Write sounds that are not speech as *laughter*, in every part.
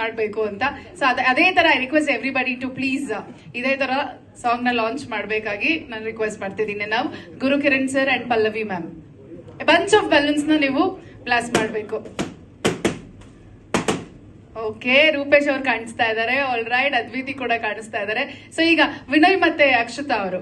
ಮಾಡಬೇಕು ಅಂತ. ಸೊ ಅದೇ ತರ I request everybody to please ಇದೇ ತರ ಸಾಂಗ್ನ ಲಾಂಚ್ ಮಾಡಬೇಕಾಗಿ ನಾನು ರಿಕ್ವೆಸ್ಟ್ ಮಾಡ್ತಿದ್ದೀನಿ. ನಾವು Guru Kiran sir and Pallavi ma'am bunch of ಬಲೂನ್ಸ್ನ ನೀವು ಬ್ಲಾಸ್ಟ್ ಮಾಡಬೇಕು. ಓಕೆ ರೂಪೇಶ್ ಅವ್ರು ಕಾಣಿಸ್ತಾ ಇದ್ದಾರೆ ಆಲ್ ರೈಟ್ ಅದ್ವಿತಿ ಕೂಡ ಕಾಣಿಸ್ತಾ ಇದ್ದಾರೆ ಸೊ ಈಗ ವಿನಯ್ ಮತ್ತೆ ಅಕ್ಷತಾ ಅವರು.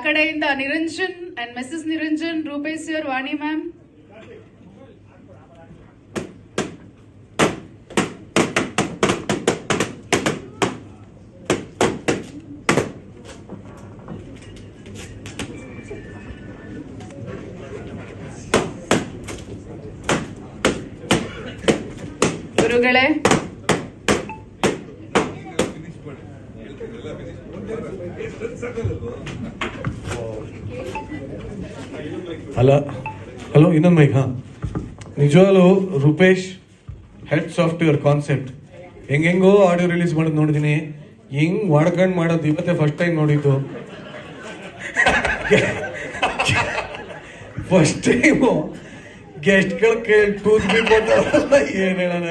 ಆ ಕಡೆಯಿಂದ Niranjan and Mrs Niranjan Rupesh sir Vani ma'am ಗುರುಗಳೇ ಅಲ್ಲ, ಹಲೋ, ಇನ್ನೊಂದು ಮೈಕ್ ಹಾ. ನಿಜವಾಗ್ಲೂ ರೂಪೇಶ್ ಹೆಡ್ ಸಾಫ್ಟ್ವೇರ್ ಕಾನ್ಸೆಪ್ಟ್ ಹೆಂಗೆಂಗೋ ಆಡಿಯೋ ರಿಲೀಸ್ ಮಾಡೋದು ನೋಡಿದ್ದೀನಿ ಹಿಂಗ್ ಮಾಡ್ಕೊಂಡು ಮಾಡೋದು ಇವತ್ತೇ ಫಸ್ಟ್ ಟೈಮ್ ನೋಡಿದ್ದು. ಫಸ್ಟ್ ಟೈಮು ಗೆಸ್ಟ್ಗಳ ಕೇಳಿ ಟೂತ್ ಬಿ ಕೊಟ್ಟಾರಲ್ಲ ಏನು ಹೇಳೋಣ.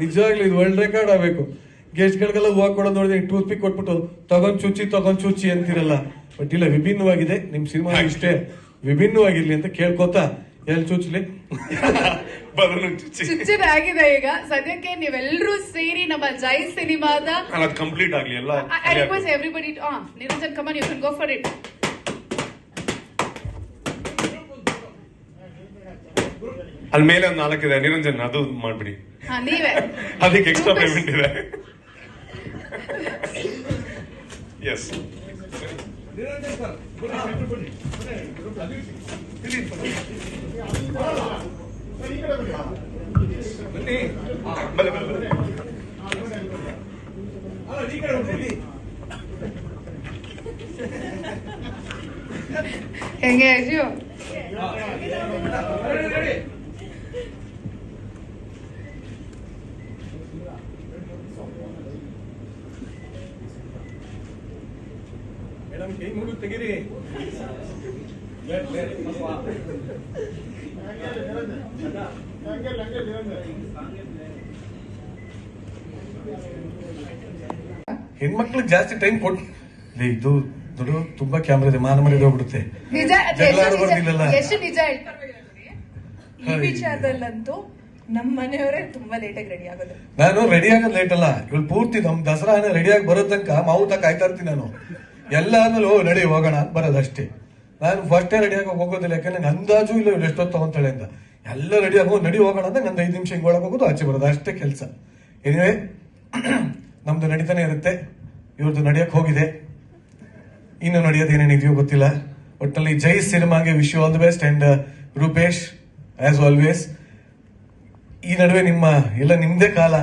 ನಿಜವಾಗ್ಲೂ ಇದು ವರ್ಲ್ಡ್ ರೆಕಾರ್ಡ್ ಆಗಬೇಕು. ಗೆಸ್ಟ್ಗಳಿಗೆಲ್ಲ ಹೂವು ಕೊಡೋದು ನೋಡಿದ್ರೆ ಟೂತ್ ಪಿಕ್ ಕೊಟ್ಬಿಟ್ಟು ತಗೊಂಡ್ ಚುಚ್ಚಿ ತಗೊಂಡ್ ಚುಚ್ಚಿ ಅಂತಿರಲ್ಲ. ಬಟ್ ಇಲ್ಲ ವಿಭಿನ್ನವಾಗಿದೆ. ನಿಮ್ ಸಿನಿಮಾ ಇಷ್ಟೇ. ವಿಭಿನ್ನವಾಗಿರ್ಲಿ ಅಂತ ಕೇಳ್ಕೊತಾ. ಎಲ್ಲಿ ಚುಚ್ಚಲಿ *laughs* ಚುಚ್ಚಿದ ಆಗಿದೆ ಈಗ. ಸದ್ಯಕ್ಕೆ ನೀವೆಲ್ಲರೂ ಸೇರಿ ನಮ್ಮ ಜೈ ಸಿನಿಮಾದ ಕಂಪ್ಲೀಟ್ ಆಗ್ಲಿ ಎಲ್ಲ ಐ ರಿಕ್ವೆಸ್ಟ್ ಎವ್ರಿಬಡಿ ಆ Niranjan come on you can go for it ಅಲ್ಲಿ ಮೇಲೆ ಒಂದು ನಾಲ್ಕಿದೆ. ನಿರಂಜನ್ ಅದು ಮಾಡ್ಬಿಡಿ. ಹಾ ನೀವೇ. *laughs* ಅದಕ್ಕೆ ಎಕ್ಸ್ಟ್ರಾ ಪೇಮೆಂಟ್ ಇದೆ. ಎಸ್ ಬನ್ನಿ ಬನ್ನಿ ಹೆಂಗೆ ಮೇಡಮ್ ಕೈ ಮುಗಿದು ತೆಗೀರಿ ಹೆಣ್ಮಕ್ಳಿಗೆ ಜಾಸ್ತಿ ಟೈಮ್ ಕೊಟ್ಟು ಲೇ, ಇದು ದುಡು ತುಂಬಾ ಕ್ಯಾಮ್ರಾ ಇದೆ ಮಾನ ಮರ್ಯಾದೆ ಹೋಗ್ಬಿಡುತ್ತೆ. ನಿಜ. ಎಷ್ಟು ಈ ವಿಚಾರದಲ್ಲಂತೂ ನಮ್ಮ ಮನೆಯವರೇ ತುಂಬಾ ಲೇಟಾಗಿ ರೆಡಿ ಆಗೋದು. ನಾನು ರೆಡಿ ಆಗೋದು ಲೇಟ್ ಅಲ್ಲ. ಇವಳು ಪೂರ್ತಿ ನಮ್ ದಸರಾ ರೆಡಿ ಆಗಿ ಬರೋ ತನಕ ಮಾವು ತನಕ ಕಾಯ್ತಾ ಇರ್ತೀನಿ ನಾನು. ಎಲ್ಲ ಆದ್ಮೇಲೆ ಓ, ನಡಿ, ಹೋಗೋಣ ಬರೋದಷ್ಟೇ. ನಾನು ಫಸ್ಟೇ ರೆಡಿ ಆಗಿ ಹೋಗೋದಿಲ್ಲ, ಯಾಕಂದ್ರೆ ಅಂದಾಜು ಇಲ್ಲ, ಇವ್ರು ಎಷ್ಟೊತ್ತು ತಗೊಂತಾಳೆ ಅಂತ. ಎಲ್ಲ ರೆಡಿ ಆಗೋ ನಡಿ, ಹೋಗೋಣ ಅಂದ್ರೆ ನಂದು ಐದು ನಿಮಿಷ ಹಿಂಗೆ ಒಳಗೆ ಹೋಗೋದು, ಆಚೆ ಬರೋದು, ಅಷ್ಟೇ ಕೆಲಸ. ಏನಿವೆ *clears throat* ನಮ್ದು ನಡೀತಾನೆ ಇರುತ್ತೆ. ಇವ್ರದ್ದು ನಡೆಯಕ್ಕೆ ಹೋಗಿದೆ. ಇನ್ನು ನಡೆಯೋದು ಏನೇನಿದೆಯೋ ಗೊತ್ತಿಲ್ಲ. ಒಟ್ಟಲ್ಲಿ ಜೈ ಸಿನಿಮಾಗೆ wish all the best and Rupesh as always ಈ ನಡುವೆ ನಿಮ್ಮ, ಎಲ್ಲ ನಿಮ್ಮದೇ ಕಾಲ.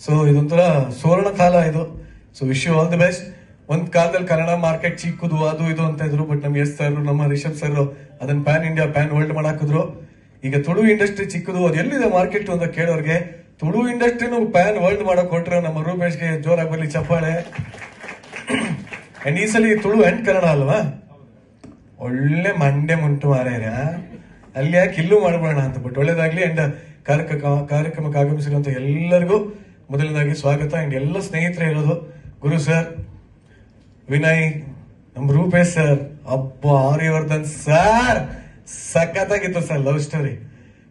ಸೊ ಇದೊಂಥರ ಸುವರ್ಣ ಕಾಲ ಇದು. So wish you all the best ಒಂದ್ ಕಾಲದಲ್ಲಿ ಕನ್ನಡ ಮಾರ್ಕೆಟ್ ಚಿಕ್ಕದು ಅದು ಇದು ಅಂತ ಇದ್ರು ಬಟ್ ನಮ್ ಎಸ್ ಸರ್ ನಮ್ಮ ರಿಷಬ್ ಸರ್ ಅದನ್ನ ಪ್ಯಾನ್ ಇಂಡಿಯಾ ಪ್ಯಾನ್ ವರ್ಲ್ಡ್ ಮಾಡಾಕಿದ್ರು. ಈಗ ತುಳು ಇಂಡಸ್ಟ್ರಿ ಚಿಕ್ಕದು ಅದು ಎಲ್ಲಿದೆ ಮಾರ್ಕೆಟ್ ಅಂತ ಕೇಳೋರ್ಗೆ, ತುಳು ಇಂಡಸ್ಟ್ರಿನೂ ಪ್ಯಾನ್ ವರ್ಲ್ಡ್ ಮಾಡಕ್ ಹೊಟ್ರೆ ನಮ್ಮ ರೂಪೇಶ್ಗೆ ಜೋರಾಗಿ ಬರ್ಲಿ ಚಪ್ಪಾಳೆ. ಅಂಡ್ ಈ ಸಲ ತುಳು ಅಂಡ್ ಕನ್ನಡ ಅಲ್ವಾ? ಒಳ್ಳೆ ಮಂಡೆ ಮುಂಟು ಮಾರ್ಯಾರ ಅಲ್ಲಿ ಯಾಕೆ ಇಲ್ಲೂ ಮಾಡ್ಬೋಣ ಅಂತ ಬಟ್ ಒಳ್ಳೇದಾಗ್ಲಿ ಅಂಡ್ ಕಾರ್ಯಕ್ರಮ ಕಾರ್ಯಕ್ರಮಕ್ಕೆ ಆಗಮಿಸಿರುವಂತ ಎಲ್ಲರಿಗೂ ಮೊದಲನೇದಾಗಿ ಸ್ವಾಗತ. ಅಂಡ್ ಎಲ್ಲ ಸ್ನೇಹಿತರೇ ಇರೋದು, ಗುರು ಸರ್ ವಿನಯ್ ನಮ್ ರೂಪೇಶ್ ಸರ್. ಅಬ್ಬ ಆರ್ಯವರ್ಧನ್ ಸರ್. ಸಖತ್ತಾಗಿತ್ತು ಸರ್ ಲವ್ ಸ್ಟೋರಿ.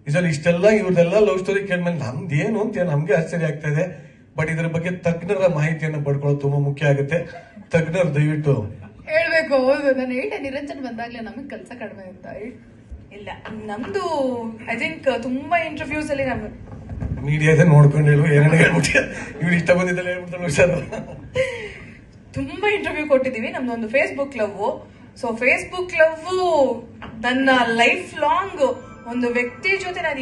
ನಿಜಲ್ಲಿ ಇಷ್ಟೆಲ್ಲ ಇವ್ರದೆಲ್ಲ ಲವ್ ಸ್ಟೋರಿ ಕೇಳ್ಮೇಲೆ ನಮ್ದು ಏನು ಅಂತ ನಮ್ಗೆ ಆಶ್ಚರ್ಯ ಆಗ್ತಾ ಇದೆ. ಬಟ್ ಇದ್ರ ಬಗ್ಗೆ ತಜ್ಞರ ಮಾಹಿತಿಯನ್ನು ಪಡ್ಕೊಳ್ಳೋದು ತುಂಬಾ ಮುಖ್ಯ ಆಗುತ್ತೆ. ತಜ್ಞರು ದಯವಿಟ್ಟು. ಹೇಳ್ಬೇಕು ಹೌದು. ನಾನು ಹೇಳಿದೆ ನಿರಂಜನ್ ಬಂದಾಗ್ಲೇ ನಮಗ್ ಕೆಲಸ ಕಡಿಮೆ ಅಂತ. ಇಲ್ಲ ನಮ್ದು ಐ ಥಿಂಕ್ ತುಂಬಾ ಇಂಟರ್ವ್ಯೂಸ್ ಅಲ್ಲಿ ನಮ್ ಮೀಡಿಯಾದ ನೋಡ್ಕೊಂಡು ಹೇಳು ಏನೇನು ಹೇಳ್ಬಿಟ್ಟು. ಇವ್ರು ಇಷ್ಟ ಬಂದಿದ್ದಲ್ಲ ಹೇಳ್ಬಿಡ್ತಾನೆ ಹುಷಾರು ತುಂಬಾ ಇಂಟರ್ವ್ಯೂ ಕೊಟ್ಟಿದೀವಿ ನಮ್ದು ಒಂದು Facebook love so Facebook love ನನ್ನ ಲೈಫ್ ಲಾಂಗ್ ಒಂದು ವ್ಯಕ್ತಿ ಜೊತೆ ನಾನು